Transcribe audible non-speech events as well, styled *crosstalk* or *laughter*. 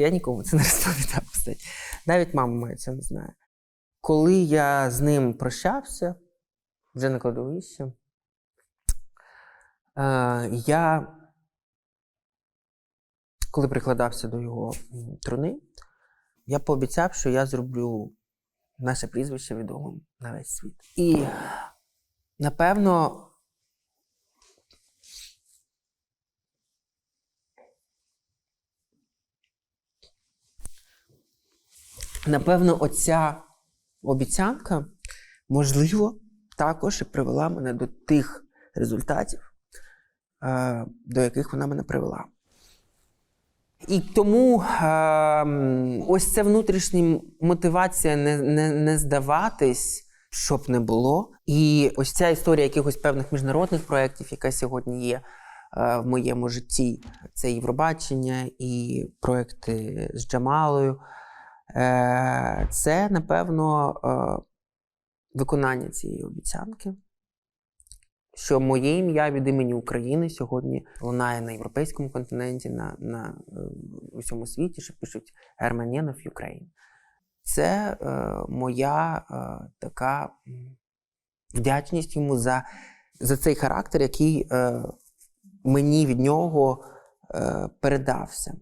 Я нікому це не *laughs* розповідав. кстати. Навіть мама моя це не знає. Коли я з ним прощався, вже на кладовищі, е, я, коли прикладався до його труни, я пообіцяв, що я зроблю наше прізвище відомим на весь світ. І напевно. Напевно, оця обіцянка, можливо, також і привела мене до тих результатів, е, до яких вона мене привела. І тому е, ось ця внутрішня мотивація не, не, не здаватись, щоб не було. І ось ця історія якихось певних міжнародних проєктів, яка сьогодні є е, в моєму житті, це Євробачення і проекти з Джамалою. Е, це, напевно, е, виконання цієї обіцянки, що моє ім'я від імені України сьогодні лунає на європейському континенті, на, на е, усьому світі, що пишуть Германєнов Ukraine. Це моя така вдячність йому за, за цей характер, який мені від нього передався.